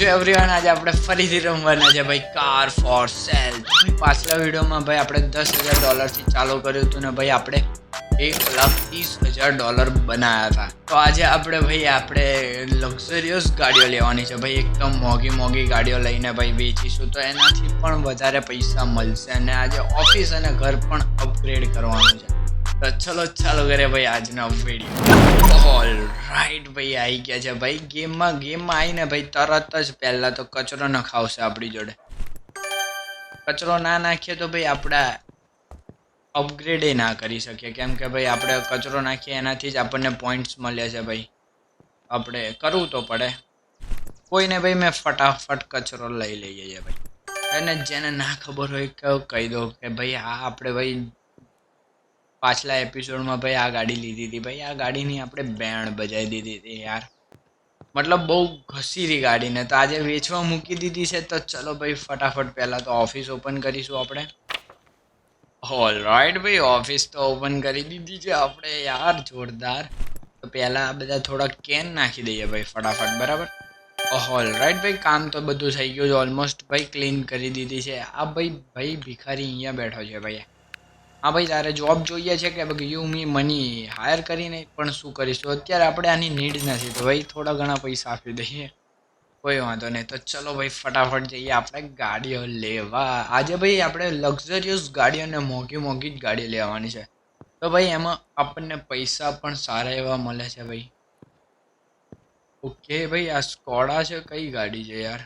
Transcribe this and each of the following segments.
Two everyone આજે આપણે ફરીથી રમવાના છે ભાઈ કાર ફોર સેલ પાછલા વિડીયોમાં ભાઈ આપણે દસ હજાર ડોલરથી ચાલુ કર્યું હતું ને ભાઈ આપણે એક લાખ ત્રીસ હજાર ડોલર બનાવ્યા હતા. તો આજે આપણે ભાઈ આપણે લક્ઝરિયસ ગાડીઓ લેવાની છે ભાઈ. એકદમ મોંઘી મોંઘી ગાડીઓ લઈને ભાઈ વેચીશું તો એનાથી પણ વધારે પૈસા મળશે અને આજે ઓફિસ અને ઘર પણ અપગ્રેડ કરવાનું છે. તો ચલો, ચાલો કરે ભાઈ, આજનો વીડિયો ઓલ રાઈટ ભાઈ આવી ગયા છે ભાઈ. ગેમમાં ગેમમાં આવીને ભાઈ, તરત જ પહેલાં તો કચરો નખાવશે આપણી જોડે. કચરો ના નાખીએ તો ભાઈ આપણા અપગ્રેડ ના કરી શકીએ. કેમ કે ભાઈ, આપણે કચરો નાખીએ એનાથી જ આપણને પોઈન્ટ્સ મળે છે ભાઈ. આપણે કરવું તો પડે. કોઈને ભાઈ, મેં ફટાફટ કચરો લઈ લઈએ છીએ ભાઈ. અને જેને ના ખબર હોય કે કહી દો કે ભાઈ, આ આપણે ભાઈ પાછલા એપિસોડમાં ભાઈ આ ગાડી લીધી હતી. ભાઈ, આ ગાડીની આપણે બેણ બજાવી દીધી હતી યાર. મતલબ બહુ ઘસીરી ગાડીને તો આજે વેચવા મૂકી દીધી છે. તો ચલો ભાઈ, ફટાફટ પહેલાં તો ઓફિસ ઓપન કરીશું આપણે. ઓલ રાઈટ ભાઈ ઓફિસ તો ઓપન કરી દીધી છે આપણે યાર, જોરદાર. તો પહેલાં આ બધા થોડા કેન નાખી દઈએ ભાઈ, ફટાફટ, બરાબર? ઓલ રાઈટ ભાઈ, કામ તો બધું થઈ ગયું છે. ઓલમોસ્ટ ભાઈ ક્લીન કરી દીધી છે. આ ભાઈ ભાઈ ભિખારી અહીંયા બેઠો છે ભાઈ. હા ભાઈ, તારે જોબ જોઈએ છે કે યુ મી મની હાયર કરીને પણ શું કરીશું? અત્યારે આપણે આની નીડ નથી. તો ભાઈ, થોડા ઘણા પૈસા આપી દઈએ. કોઈ વાંધો નહીં. તો ચલો ભાઈ, ફટાફટ જઈએ. આપણે ગાડીઓ લેવા. આજે ભાઈ, આપણે લક્ઝરિયસ ગાડીઓ અને મોંઘી મોંઘી જ ગાડી લેવાની છે. તો ભાઈ, એમાં આપણને પૈસા પણ સારા એવા મળે છે ભાઈ. ઓકે ભાઈ, આ સ્કોડા છે? કઈ ગાડી છે યાર?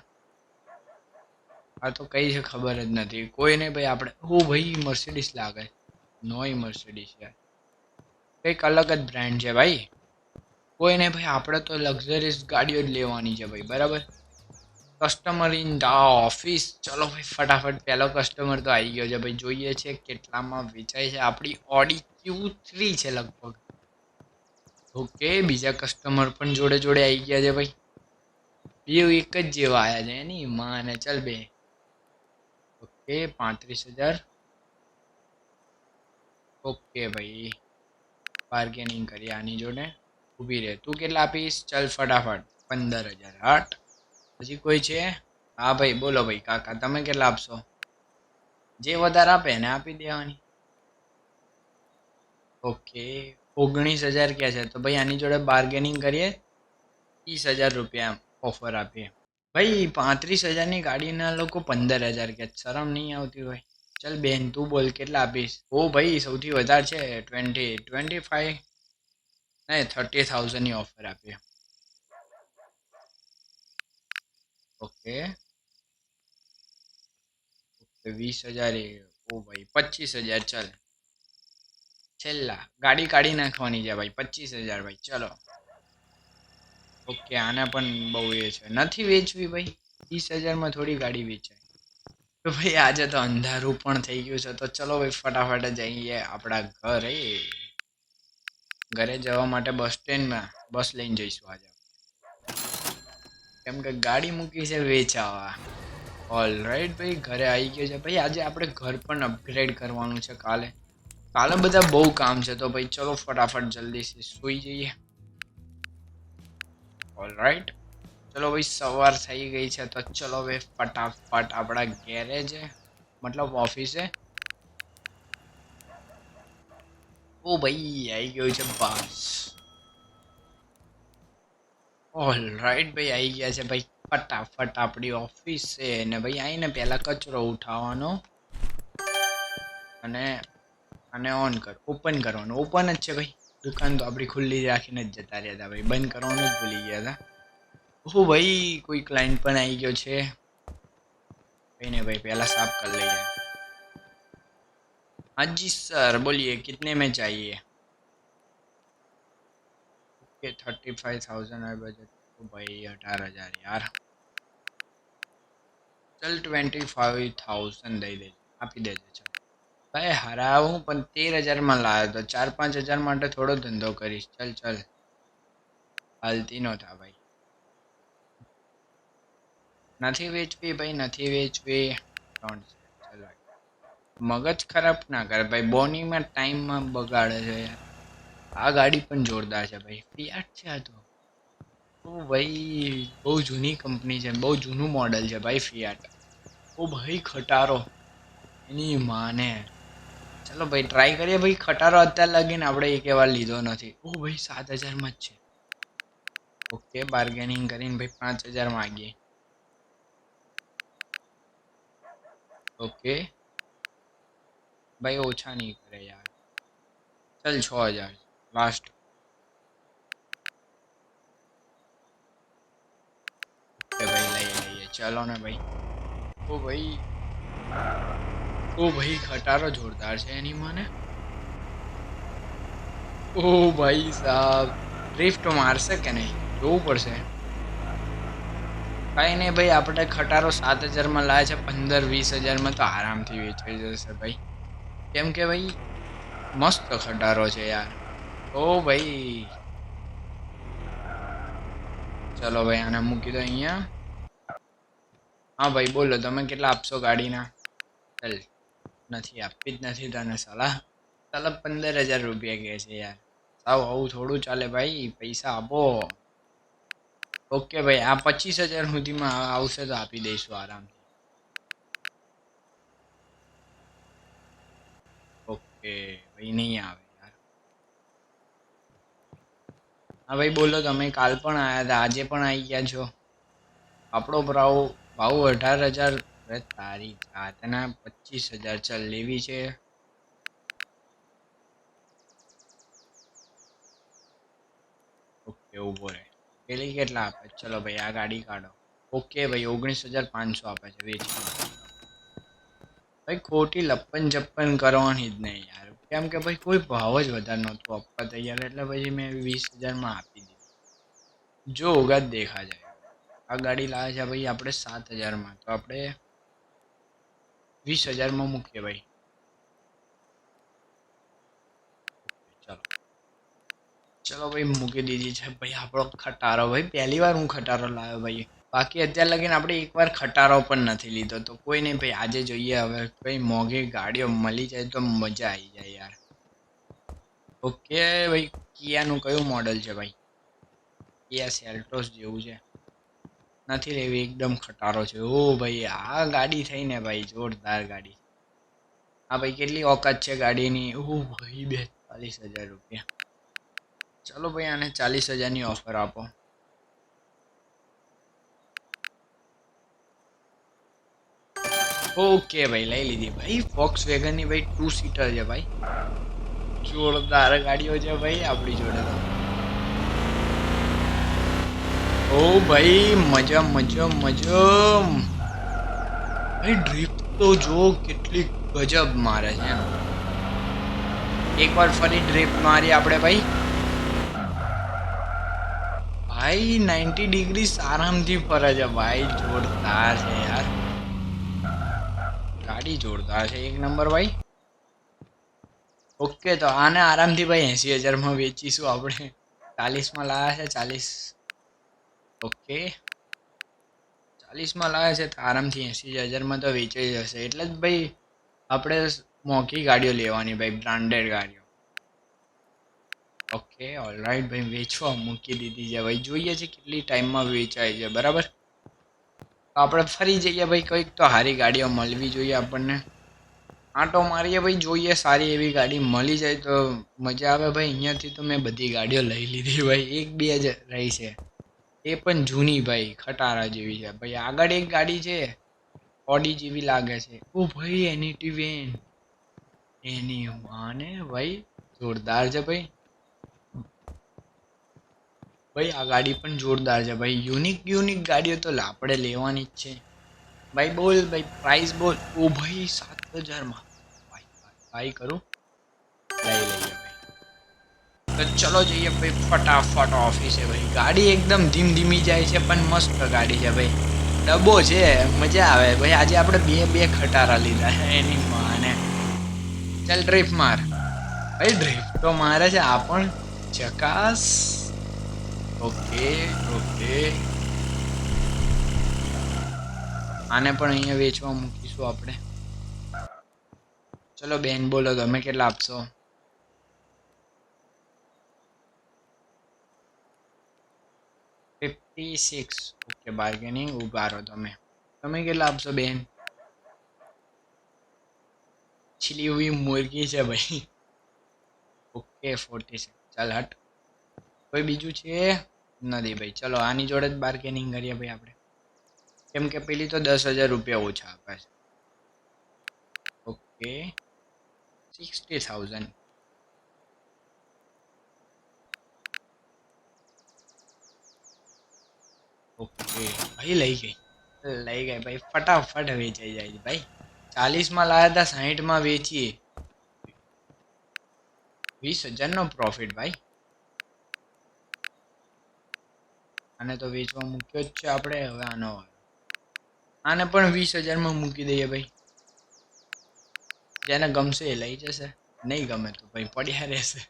આ તો કઈ છે ખબર જ નથી. કોઈ નહીં ભાઈ, આપણે ઓ ભાઈ મર્સિડીસ લાગે. નોય મર્સિડીસ છે. કંઈક અલગ જ બ્રાન્ડ છે ભાઈ. કોઈ નહીં ભાઈ આપણે તો લક્ઝરીસ ગાડીઓ જ લેવાની છે ભાઈ, બરાબર? Customer in the office. ચલો ભાઈ, ફટાફટ પહેલો કસ્ટમર તો આવી ગયો છે ભાઈ. જોઈએ છે કેટલામાં વેચાય છે. આપણી ઓડી ક્યુ થ્રી છે લગભગ. ઓકે, બીજા કસ્ટમર પણ જોડે જોડે આવી ગયા છે ભાઈ. બે એક જ જેવા આવ્યા છે એની. માને, ચાલ બે. ઓકે, પાંત્રીસ હજાર. ઓકે ભાઈ બાર્ગેનિંગ કરી આની જોડે ઊભી રહે. તું કેટલા આપીશ ચાલ ફટાફટ. પંદર હજાર આઠ. પછી કોઈ છે? હા ભાઈ, બોલો ભાઈ, કાકા, તમે કેટલા આપશો? જે વધારે આપે એને આપી દેવાની. ઓકે, ઓગણીસ હજાર ક્યાં છે? તો ભાઈ આની જોડે બાર્ગેનિંગ કરીએ. ત્રીસ હજાર રૂપિયા ઓફર આપીએ. ભાઈ, પાંત્રીસ હજારની ગાડીના લોકો પંદર હજાર કે શરમ નહીં આવતી હોય. ચલ બેન, તું બોલ કેટલા આપીશ? ઓ ભાઈ, સૌથી વધારે છે ટ્વેન્ટી ટ્વેન્ટી ફાઈવ નહીં થર્ટી થાઉઝન્ડની ઓફર આપીએ ઓકે. વીસ હજાર ઓ ભાઈ, પચીસ હજાર, ચાલ. છેલ્લા, ગાડી કાઢી નાખવાની છે ભાઈ, પચીસ હજાર ભાઈ, ચલો. ઓકે, આને પણ બહુ એ છે. નથી વેચવી ભાઈ ત્રીસ હજારમાં થોડી ગાડી વેચાય. તો ભાઈ, આજે તો અંધારું પણ થઈ ગયું છે. તો ચલો ભાઈ, ફટાફટ જઈએ આપણા ઘરે. ઘરે જવા માટે બસ સ્ટેન્ડમાં બસ લઈને જઈશું આજે કેમ કે ગાડી મૂકી છે વેચાવા. ઓલ રાઈટ ભાઈ, ઘરે આવી ગયો છે. ભાઈ, આજે આપણે ઘર પણ અપગ્રેડ કરવાનું છે કાલે. કાલે બધા બહુ કામ છે. તો ભાઈ, ચલો ફટાફટ જલ્દીથી સૂઈ જઈએ. ઓલ રાઈટ ચલો ભાઈ, સવાર થઈ ગઈ છે તો ચલો ભાઈ ફટાફટ આપણા ગેરેજે મતલબ ઓફિસે ઓ ભાઈ આવી ગયું છે બસ. ઓલ રાઈટ ભાઈ આવી ગયા છે ભાઈ. ફટાફટ આપણી ઓફિસ છે ને ભાઈ આવીને પહેલાં કચરો ઉઠાવવાનો. અને અને ઓન કર ઓપન કરવાનું. ઓપન જ છે ભાઈ. દુકાન તો આપણી ખુલ્લી રાખીને જ જતા રહ્યા હતા ભાઈ. બંધ કરવાનું જ ભૂલી ગયા હતા. ઓ ભાઈ કોઈ ક્લાયન્ટ પણ આવી ગયો છે કઈ નહીં ભાઈ પહેલા સાફ કરી લઈએ हाँ जी सर बोलिए कितने में चाहिए ओके थर्टी फाइव थाउजेंड है बजट तो भाई अठारह हजार यार चल ट्वेंटी फाइव थाउजेंड દઈ દેજો આપી દેજો ચાલ ભાઈ હરાવું પણ તેર હજારમાં લાવ્યો તો ચાર પાંચ હજાર માટે થોડો ધંધો કરીશ ચલ ચલ હાલતી નો થા ભાઈ નથી વેચવી ભાઈ, નથી વેચવી. ત્રણ. ચલ. મગજ ખરાબ ના કરે ભાઈ, બોનીમાં ટાઈમમાં બગાડે છે આ ગાડી પણ જોરદાર છે ભાઈ ફિયાટ છે આ તો. ઓ ભાઈ, બહુ જૂની કંપની છે, બહુ જૂનું મોડલ છે ભાઈ ફિયાટ ઓ ભાઈ, ખટારો. એની માને. ચલો ભાઈ ટ્રાય કરીએ ભાઈ, ખટારો અત્યારે લગીને આપણે એક વાર લીધો નથી. ઓ ભાઈ, સાત હજારમાં જ છે. ઓકે બાર્ગેનિંગ કરીને ભાઈ પાંચ હજાર માગીએ. ઓકે ભાઈ ઓછા નહીં કરે યાર ચલ છ હજાર લાસ્ટ ઓકે ભાઈ લઈએ લઈએ ચલો ને ભાઈ ઓ ભાઈ ઓ ભાઈ ખટારો જોરદાર છે એની મને ઓ ભાઈ સાહેબ ડ્રિફ્ટ મારશે કે નહીં જોવું પડશે કાંઈ નહીં ભાઈ, આપણે ખટારો સાત હજારમાં લાવે છે, પંદર વીસ હજારમાં તો આરામથી વેચાઈ જશે ભાઈ. કેમ કે ભાઈ, મસ્ત ખટારો છે યાર. ઓ ભાઈ, ચલો ભાઈ, આને મૂકી દો અહીંયા. હા ભાઈ, બોલો, તમે કેટલા આપશો ગાડીના? ચાલ, નથી આપવી જ નથી તને સલાહ. ચાલો પંદર હજાર રૂપિયા કહે છે યાર. સાવ આવું થોડું ચાલે ભાઈ, પૈસા આપો. ઓકે ભાઈ, આ પચીસ હજાર સુધીમાં આવશે તો આપી દઈશું આરામથી ઓકે ભાઈ, નહીં આવે યાર. હા, ભાઈ, બોલો, તમે કાલ પણ આવ્યા હતા, આજે પણ આવી ગયા છો. આપણો ભાવ ભાવ અઢાર હજાર તારી જાતના પચીસ હજાર ચાલ, લેવી છે. ઓકે ઊભો રહે. પેલી કેટલા આપે? ચલો ભાઈ, આ ગાડી કાઢો. ઓકે ભાઈ, ઓગણીસ હજાર પાંચસો આપે છે, વેચી ભાઈ, ખોટી લપ્પન ચપ્પન કરવાની જ નહીં યાર. કેમ કે ભાઈ, કોઈ ભાવ જ વધારે નહોતું આપવા તૈયાર, એટલે પછી મેં વીસ હજારમાં આપી દીધી. જો ઓગાત દેખા જાય આ ગાડી લાવે છે ભાઈ, આપણે સાત હજારમાં. તો આપણે વીસ હજારમાં મૂકીએ ભાઈ. ચલો. ચલો ભાઈ, મૂકી દીધી છે ભાઈ આપણો ખટારો ભાઈ. પહેલી વાર હું ખટારો લાવ્યો ભાઈ. બાકી અત્યાર લગીને આપણે એકવાર ખટારો પણ નથી લીધો. તો કોઈ નહીં ભાઈ, આજે જોઈએ હવે. ભાઈ, મોંઘી ગાડીઓ મળી જાય તો મજા આવી જાય યાર. ઓકે ભાઈ, કિયાનું કયું મોડલ છે ભાઈ? કિયા સેલ્ટોસ જેવું છે. નથી લેવી, એકદમ ખટારો છે. ઓ ભાઈ, આ ગાડી થઈ ને ભાઈ, જોરદાર ગાડી. હા ભાઈ, કેટલી ઓકાત છે ગાડીની? ઓ ભાઈ, બેતાલીસ હજાર રૂપિયા. ચલો ભાઈ, આને ચાલીસ હજારની ઓફર આપો. ઓકે ભાઈ, લઈ લીધી ભાઈ. ફોક્સ વેગનની ભાઈ ટુ સીટર છે ભાઈ. જોરદાર ગાડીઓ છે ભાઈ, આપણી જોડે ઓ ભાઈ, મજા મજા મજા. ભાઈ ડ્રીપ તો જો કેટલી ગજબ મારે છે. એક એકવાર ફરી ડ્રીપ મારી આપણે ભાઈ. ભાઈ નાઇન્ટી ડિગ્રી આરામથી ફરે છે. ભાઈ, જોરદાર છે યાર. ગાડી જોરદાર છે. એક નંબર ભાઈ. ઓકે, તો આને આરામથી ભાઈ એંસી હજારમાં વેચીશું આપણે. ચાલીસમાં લાવ્યા છે, ચાલીસ. ઓકે. ચાલીસમાં લાવ્યા છે, તો આરામથી એંસી હજારમાં તો વેચાઈ જશે. એટલે જ ભાઈ, આપણે મોંઘી ગાડીઓ લેવાની, ભાઈ બ્રાન્ડેડ ગાડીઓ. ઓકે ઓલરાઈટ ભાઈ, વેચવા મૂકી દીધી છે. ભાઈ જોઈએ છે કેટલી ટાઈમમાં વેચાય છે, બરાબર? આપણે ફરી જઈએ ભાઈ, કંઈક તો સારી ગાડીઓ મળવી જોઈએ આપણને. આંટો મારીએ ભાઈ, જોઈએ સારી એવી ગાડી મળી જાય તો મજા આવે ભાઈ. અહીંયાથી તો મેં બધી ગાડીઓ લઈ લીધી ભાઈ, એક બે જ રહી છે. એ પણ જૂની ભાઈ, ખટારા જેવી છે. ભાઈ, આગળ એક ગાડી છે, ઓડી જેવી લાગે છે. ઓ ભાઈ, એની ટીવેન એની વાને ભાઈ, જોરદાર છે ભાઈ. ભાઈ, આ ગાડી પણ જોરદાર છે. ભાઈ યુનિક યુનિક ગાડીઓ તો આપણે લેવાની જ છે. ભાઈ, બોલ, ભાઈ પ્રાઇસ બોલ. ઓ ભાઈ, સાત હજારમાં. ભાઈ કરું. લઈ લઈએ તો ચલો જઈએ, ભાઈ, ફટાફટ ઓફિસે ભાઈ. ગાડી એકદમ ધીમ ધીમી જાય છે, પણ મસ્ત ગાડી છે, ભાઈ. ડબ્બો છે, મજા આવે. ભાઈ, આજે આપણે બે બે ખટારા લીધા. એની માને. ચાલ ડ્રીફ માર. ભાઈ ડ્રીફ તો મારે છે, આ પણ ચકાસ. Okay okay. આને પણ અહીંયા વેચવા મૂકીશું આપણે. ચલો બેન, બોલો, તમે કેટલા આપશો? Fifty six. ઓકે, બાર્ગેનિંગ ઊભા રહો તમે. તમે કેટલા આપશો બેન? છીલી હુઈ મુર્ગી છે ભાઈ. Okay, forty six. ચાલ, હટ. કોઈ બીજું છે? નથી ભાઈ, ચલો, આની જોડે જ બાર્ગેનિંગ કરીએ ભાઈ આપણે. કેમ કે પેલી તો દસ હજાર રૂપિયા ઓછા આપે છે. ઓકે. Sixty thousand okay. ભાઈ લઈ ગઈ. લઈ ગઈ ભાઈ, ફટાફટ વેચાઈ જાય ભાઈ. ચાલીસમાં લાયા હતા સાહીઠમાં વેચીએ. વીસ હજારનો પ્રોફિટ ભાઈ. આને તો વેચવા મૂક્યો જ છે આપણે, હવે આનો. આને પણ વીસ હજારમાં મૂકી દઈએ ભાઈ. જેને ગમશે એ લઈ જશે. નહીં ગમે તો ભાઈ, પડ્યા રહેશે.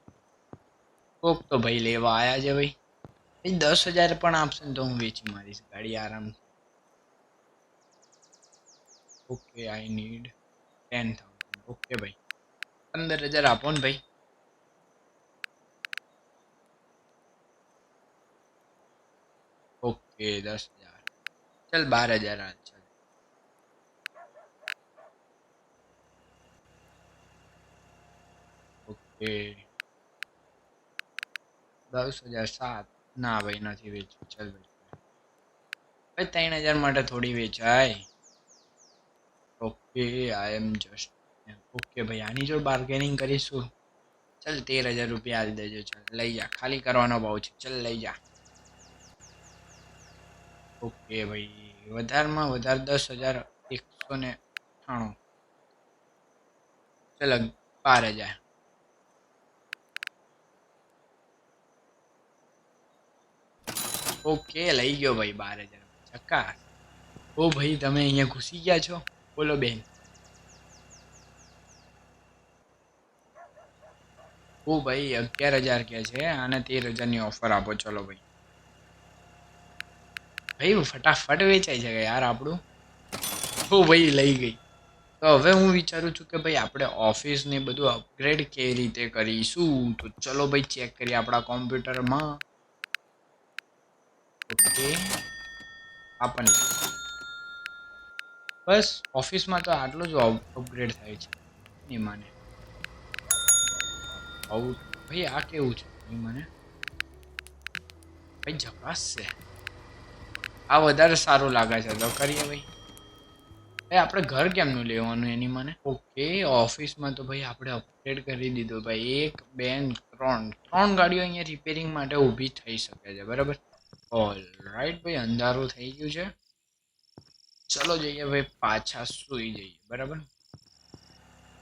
કોક તો ભાઈ લેવા આવ્યા છે ભાઈ. ભાઈ દસ હજાર પણ આપશે ને તો હું વેચી મારીશ ગાડી આરામથી. Okay I need ten thousand okay ભાઈ. પંદર હજાર આપો ને ભાઈ. ઓકે દસ હજાર. ચાલ બાર હજાર ઓકે. દસ હજાર સાત. ના ભાઈ, નથી વેચવું. ચાલ ભાઈ ત્રણ હજાર માટે થોડી વેચાય. Okay I am just okay ભાઈ, આની જો બાર્ગેનિંગ કરીશું. ચાલ તેર હજાર રૂપિયા આપી દેજો. ચાલ, લઈ જા. ખાલી કરવાનો ભાવ છે. ચલ, લઈ જા. ઓકે ભાઈ, વધારમાં વધારે દસ હજાર એકસો ને અઠાણું. ચલો બાર હજાર. ઓકે, લઈ ગયો ભાઈ, બાર હજાર. ચક્કા ઓ ભાઈ, તમે અહીંયા ઘૂસી ગયા છો? બોલો બેન. ઓ ભાઈ, અગિયાર હજાર કે છે, અને તેર હજારની ઓફર આપો. ચલો ભાઈ. ભાઈ ફટાફટ વેચાઈ જાય યાર આપણું. તો ભાઈ લઈ ગઈ. તો હવે હું વિચારું છું કે ભાઈ, આપણે ઓફિસ ને બધું અપગ્રેડ કેવી રીતે કરીશું? તો ચલો ભાઈ ચેક કરીએ આપણા કોમ્પ્યુટરમાં ઓકે આપણને. બસ ઓફિસમાં તો આટલું જ અપગ્રેડ થાય છે. એ માને. આવું ભાઈ, આ કેવું છે? એ મને. ભાઈ ઝકાસ છે. આ વધારે સારું લાગે છે. તો કરીએ ભાઈ. ભાઈ આપણે ઘર કેમનું લેવાનું એની મને? ઓકે, ઓફિસમાં તો ભાઈ આપણે અપગ્રેડ કરી દીધું ભાઈ. એક, બે, ત્રણ. ત્રણ ગાડીઓ અહીંયા રિપેરિંગ માટે ઊભી થઈ શકે છે. બરાબર? ઓલ રાઈટ ભાઈ, અંધારું થઈ ગયું છે. ચલો જઈએ ભાઈ, પાછા સુઈ જઈએ. બરાબર?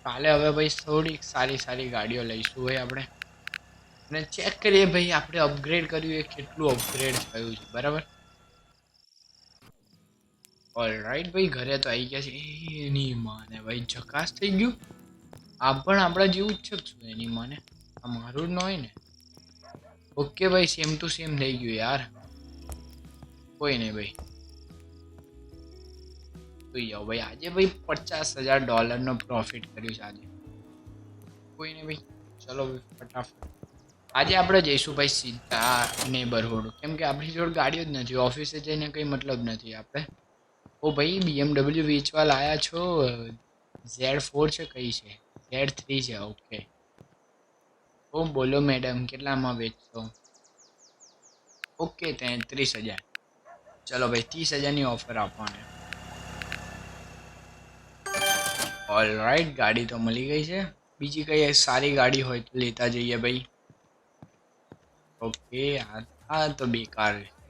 કાલે હવે ભાઈ થોડીક સારી સારી ગાડીઓ લઈશું ભાઈ આપણે. અને ચેક કરીએ ભાઈ, આપણે અપગ્રેડ કર્યું એ કેટલું અપગ્રેડ થયું છે. બરાબર? ઓલ રાઈટ ભાઈ, ઘરે તો આવી ગયા છે. એની માને ભાઈ, જકાસ થઈ ગયું. આ પણ આપણા જેવું જ છે એની માને? આ મારું જ ન હોય ને. ઓકે ભાઈ સેમ ટુ સેમ થઈ ગયું યાર. કોઈ નહીં ભાઈ. સુઈ જાઓ ભાઈ, આજે ભાઈ પચાસ હજાર ડોલરનો પ્રોફિટ કર્યું છે આજે. કોઈ નહીં ભાઈ. ચલો ભાઈ, ફટાફટ. આજે આપણે જઈશું ભાઈ સીધા નેબરહુડ કેમ કે આપણી જોડે ગાડીઓ જ નથી, ઓફિસે જઈને કંઈ મતલબ નથી આપણે ઓ ભાઈ બીએમડબલ્યુ વેચવા લાયા છો? ઝેડ ફોર છે કઈ છે? ઝેડ થ્રી છે, ઓકે. ઓ, બોલો મેડમ કેટલામાં વેચશો? ઓકે, તેત્રીસ હજાર. ચલો ભાઈ, ત્રીસ હજારની ઓફર આપવાની. ઓલ રાઈટ ગાડી તો મળી ગઈ છે. બીજી કઈ સારી ગાડી હોય તો લેતા જઈએ ભાઈ. ઓકે, આ આ તો બેકાર છે.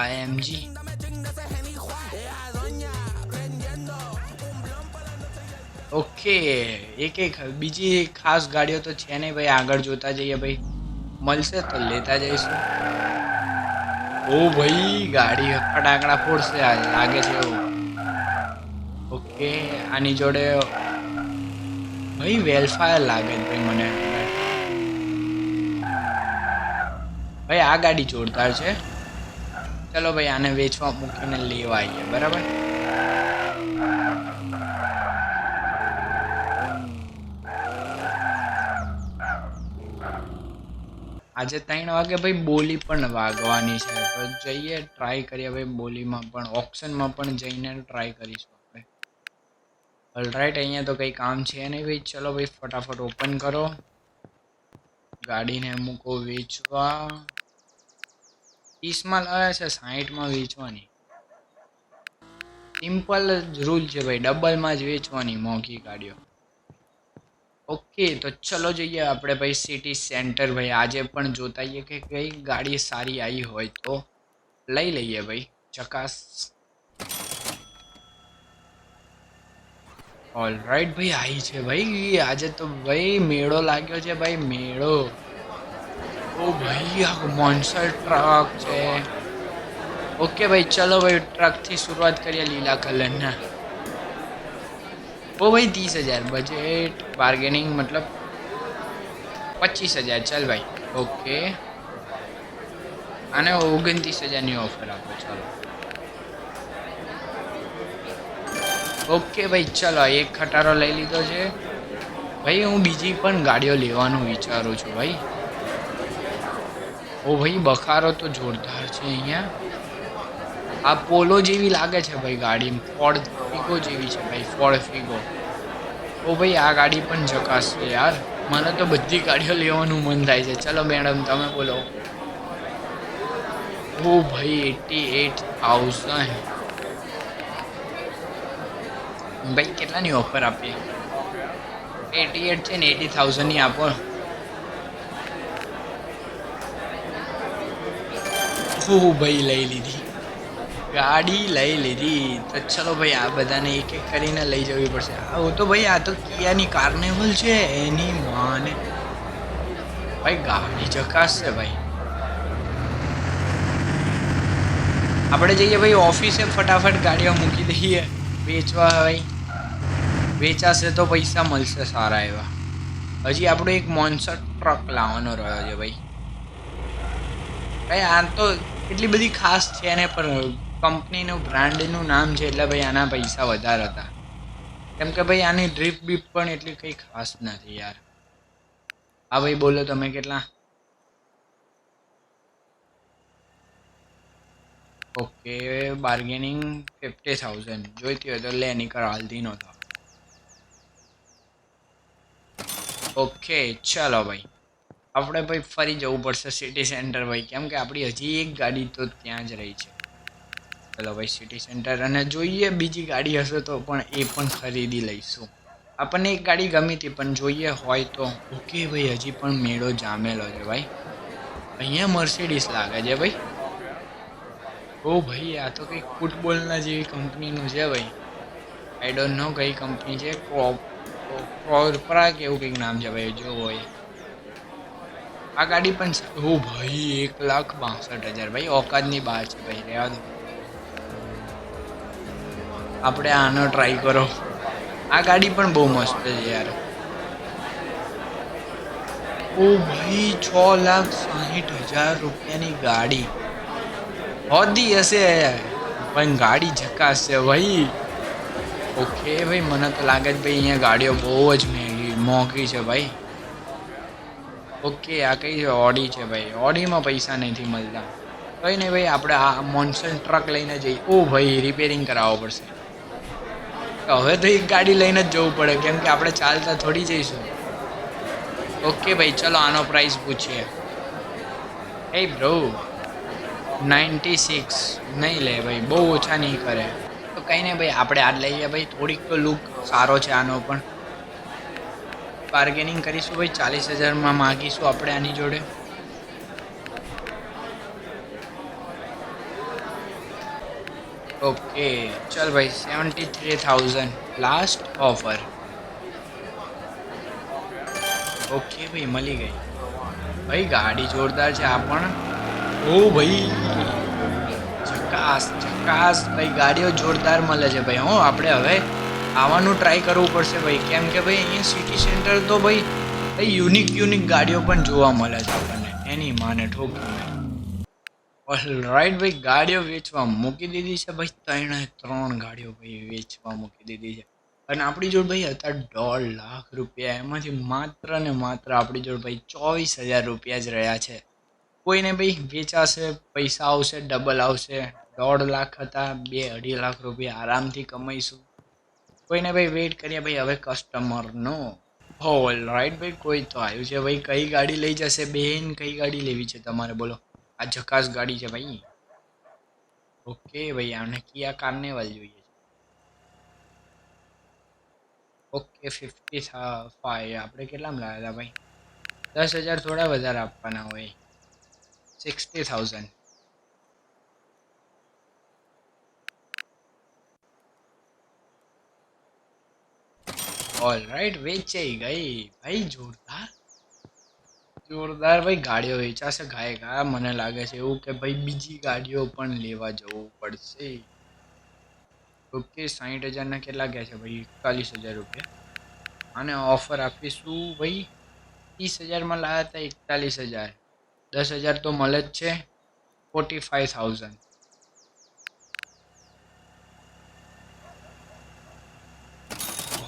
એમજી ઓકે એક એક, બીજી ખાસ ગાડીઓ તો છે નહીં ભાઈ, આગળ જોતા જઈએ ભાઈ. મળશે તો લેતા જઈશું. ઓ ભાઈ, ગાડી ફટાકડા ફોડશે લાગે છે એવું. ઓકે આની જોડે ભાઈ વેલફાયર લાગે છે મને. ભાઈ, આ ગાડી જોરદાર છે. ચલો ભાઈ, આને વેચવા મૂકીને લેવા આવીએ, બરાબર? આજે ત્રણ વાગે ભાઈ બોલી પણ વાગવાની છે. તો જઈએ ટ્રાય કરીએ. ભાઈ બોલીમાં પણ ઓપ્શનમાં પણ જઈને ટ્રાય કરીશું આપણે. ઓલરાઈટ અહીંયા તો કંઈ કામ છે નહીં ભાઈ. ચલો ભાઈ, ફટાફટ ઓપન કરો. ગાડીને મૂકો વેચવા. ત્રીસમાં લાવે છે, સાહીઠમાં વેચવાની. સિમ્પલ જ રૂલ છે ભાઈ ડબલમાં જ વેચવાની મોંઘી ગાડીઓ. ઓકે તો ચલો જઈએ આપણે ભાઈ સિટી સેન્ટર ભાઈ. આજે પણ જોતાઈએ કે કઈ ગાડી સારી આવી હોય તો. લઈ લઈએ ભાઈ, ચકાસ. ઓલ રાઈટ ભાઈ આવી છે ભાઈ. આજે તો ભાઈ મેળો લાગ્યો છે ભાઈ, મેળો. ઓ ભાઈ, આ મોન્સર ટ્રક છે. ઓકે ભાઈ, ચલો ભાઈ ટ્રકથી શરૂઆત કરીએ લીલા કલરના ઓ ભાઈ, ત્રીસ હજાર બજેટ બાર્ગેનિંગ મતલબ પચીસ હજાર. ચાલ ભાઈ, ઓકે. અને ઓગણત્રીસ હજારની ઓફર આપો, ચાલો. ઓકે ભાઈ, ચલો એક ખટારો લઈ લીધો છે. ભાઈ, હું બીજી પણ ગાડીઓ લેવાનું વિચારું છું, ભાઈ. ઓ ભાઈ, બખારો તો જોરદાર છે અહીંયા. આ પોલો જેવી લાગે છે ભાઈ ગાડી ફોર્ડ ફિગો જેવી છે ભાઈ ફોર્ડ ફિગો ઓ ભાઈ, આ ગાડી પણ ચકાસશે યાર. મને તો બધી ગાડીઓ લેવાનું મન થાય છે. ચલો મેડમ તમે બોલો. ઓ ભાઈ, એટી એટ થાઉઝન્ડ ભાઈ, કેટલાની ઓફર આપીએ એટી એટ છે ને, એટી થાઉઝન્ડની આપો. ઓ ભાઈ લઈ લીધી. ગાડી લઈ લીધી. તો ચલો ભાઈ, આ બધાને એક એક કરીને લઈ જવી પડશે. આ તો ભાઈ, આ તો કિયાની કાર્નેવલ છે, એની માને. ભાઈ, ગાડી ચકાસશે ભાઈ. આપણે જઈએ ભાઈ, ઓફિસે ફટાફટ ગાડીઓ મૂકી દઈએ. વેચવા ભાઈ. વેચાશે તો પૈસા મળશે સારા એવા. હજી આપણો એક મોન્સર ટ્રક લાવવાનો રહ્યો છે ભાઈ. ભાઈ આ તો એટલી બધી ખાસ છે ને, પણ કંપનીનું, બ્રાન્ડનું નામ છે, એટલે ભાઈ આના પૈસા વધારે હતા. કેમ કે ભાઈ આની ડ્રીપ બીપ પણ એટલી કંઈ ખાસ નથી યાર. હા ભાઈ, બોલો તમે કેટલા? Okay, bargaining fifty thousand. જોઈતી હોય તો લે નીકળ હાલતી નહોતો. ઓકે, ચાલો ભાઈ. આપણે ભાઈ ફરી જવું પડશે સિટી સેન્ટર ભાઈ. કેમ કે આપણી હજી એક ગાડી તો ત્યાં જ રહી છે. ચલો ભાઈ સિટી સેન્ટર અને જોઈએ બીજી ગાડી હશે તો પણ એ પણ ખરીદી લઈશું. આપણને એક ગાડી ગમી હતી, પણ જોઈએ હોય તો. ઓકે ભાઈ, હજી પણ મેળો જામેલો છે ભાઈ. અહીંયા મર્સિડીસ લાગે છે ભાઈ. ઓ ભાઈ, આ તો કંઈક ફૂટબોલના જેવી કંપનીનું છે ભાઈ. આઈ ડોન્ટ નો કઈ કંપની છે. ક્રોપ કોર્પરા કે એવું કંઈક નામ છે ભાઈ, જો હોય. આ ગાડી પણ ઓ ભાઈ, એક લાખ બાસઠ હજાર. ભાઈ ઓકાદની બહાર છે, ભાઈ, રહેવા દો. આપણે આનો ટ્રાય કરો. આ ગાડી પણ બહુ મસ્ત છે યાર. ઓ ભાઈ, છ લાખ સાહીઠ હજાર રૂપિયાની ગાડી. હોદી હશે. પણ ગાડી ઝકાસ છે ભાઈ. ઓકે ભાઈ, મને તો લાગે છે, ભાઈ, અહીંયા ગાડીઓ બહુ જ મોંઘી છે, ભાઈ. ઓકે, આ કઈ છે, ઓડી છે ભાઈ. ઓડીમાં પૈસા નથી મળતા. કંઈ નહીં ભાઈ, આપણે આ મોન્સન ટ્રક લઈને જઈએ ઓ ભાઈ રિપેરિંગ કરાવવો પડશે. હવે તો એક ગાડી લઈને જ જવું પડે, કેમ કે આપણે ચાલતા થોડી જઈશું. ઓકે ભાઈ, ચલો આનો પ્રાઇસ પૂછીએ. એ બ્રો નાઇન્ટી સિક્સ નહીં લે ભાઈ, બહુ ઓછા નહીં કરે. તો કંઈ નહીં ભાઈ, આપણે આ લઈએ ભાઈ, થોડીક તો લુક સારો છે આનો પણ. બાર્ગેનિંગ કરીશું ભાઈ ચાલીસ હજારમાં માગીશું આપણે આની જોડે. ઓકે ચાલ ભાઈ seventy three thousand last offer okay ભાઈ મળી ગઈ. ભાઈ ગાડી જોરદાર છે આ પણ. ઓ ભાઈ. ચકાસ ચકાસ ભાઈ ગાડીઓ જોરદાર મળે છે ભાઈ હો આપણે હવે આવવાનું ટ્રાય કરવું પડશે ભાઈ. કેમ કે ભાઈ અહીંયા સિટી સેન્ટર તો ભાઈ યુનિક યુનિક ગાડીઓ પણ જોવા મળે છે આપણને. એની માને ઠોકી રાઈટ ભાઈ, ગાડીઓ વેચવા મૂકી દીધી છે ભાઈ. ત્રણે ત્રણ ગાડીઓ ભાઈ વેચવા મૂકી દીધી છે. અને આપણી જોડે ભાઈ હતા દોઢ લાખ રૂપિયા, એમાંથી માત્ર ને માત્ર આપણી જોડે ભાઈ ચોવીસ હજાર રૂપિયા જ રહ્યા છે. કોઈને ભાઈ વેચાશે, પૈસા આવશે ડબલ આવશે. દોઢ લાખ હતા, બે અઢી લાખ રૂપિયા આરામથી કમાઈશું. કોઈને ભાઈ વેઇટ કરીએ, ભાઈ હવે કસ્ટમરનો હોલ રાઈટ ભાઈ, કોઈ તો આવ્યું છે. ભાઈ, કઈ ગાડી લઈ જશે? બેન, કઈ ગાડી લેવી છે તમારે? બોલો. આ જકાસ ગાડી છે ભાઈ. ઓકે ભાઈ, આને કિયા કાર્નેવલ જોઈએ છે. ઓકે ફિફ્ટી ફાઈવ આપણે કેટલામાં લાવ્યા હતા ભાઈ? દસ હજાર થોડા વધારે આપવાના હોય. સિક્સટી થાઉઝન્ડ ઓલ રાઈટ વેચાઈ ગઈ. ભાઈ, જોરદાર. જોરદાર ભાઈ, ગાડીઓ વેચાશે ગાય ગા મને લાગે છે એવું કે ભાઈ, બીજી ગાડીઓ પણ લેવા જવું પડશે. ઓકે સાઠ હજારના કેટલા ગયા છે ભાઈ? એકતાલીસ હજાર રૂપિયા. અને ઓફર આપીશું ભાઈ, ત્રીસ હજારમાં લાવ્યા હતા એકતાલીસ હજાર. દસ હજાર તો મળે જ છે. Forty five thousand.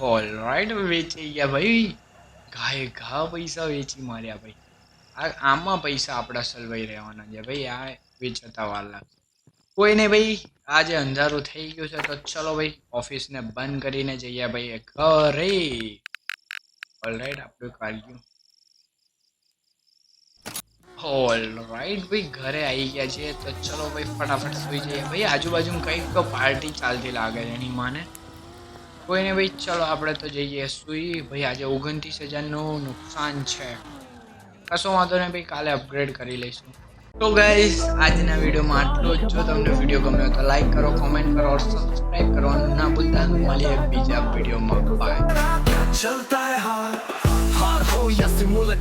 રાઈટ વેચી ગયા ભાઈ. ઘાય ઘા પૈસા વેચી માર્યા ભાઈ. આ, આમાં પૈસા આપણા સલવાઈ રહેવાના છે ભાઈ. આ વેચતા વાર લાગશે નહીં ભાઈ, આજે અંધારું થઈ ગયું છે તો ચલો ભાઈ, ઓફિસને બંધ કરીને જઈએ ભાઈ ઘરે. ઓલ રાઈટ આપણું કાઢ્યું. ઓલ રાઈટ ભાઈ, ઘરે આવી ગયા છીએ તો ચલો ભાઈ, ફટાફટ સુઈ જઈએ. ભાઈ આજુબાજુ કંઈક તો પાર્ટી ચાલતી લાગે છે એની માને. કોઈને ભાઈ ચલો, આપણે તો જઈએ સુઈ. ભાઈ, આજે ઓગણત્રીસ હજારનું નુકસાન છે. કશો વાંધો નહીં, ભાઈ, કાલે અપગ્રેડ કરી લઈશું. તો ગાઈસ આજના વિડીયોમાં આટલું જ. જો તમને વીડિયો ગમ્યો તો લાઈક કરો કોમેન્ટ કરો સબસ્ક્રાઇબ કરવાનું ના ભૂલતા, મળીએ બીજા વિડીયોમાં. બાય ચલતા હૈ હાર હો યા સિમુલેટ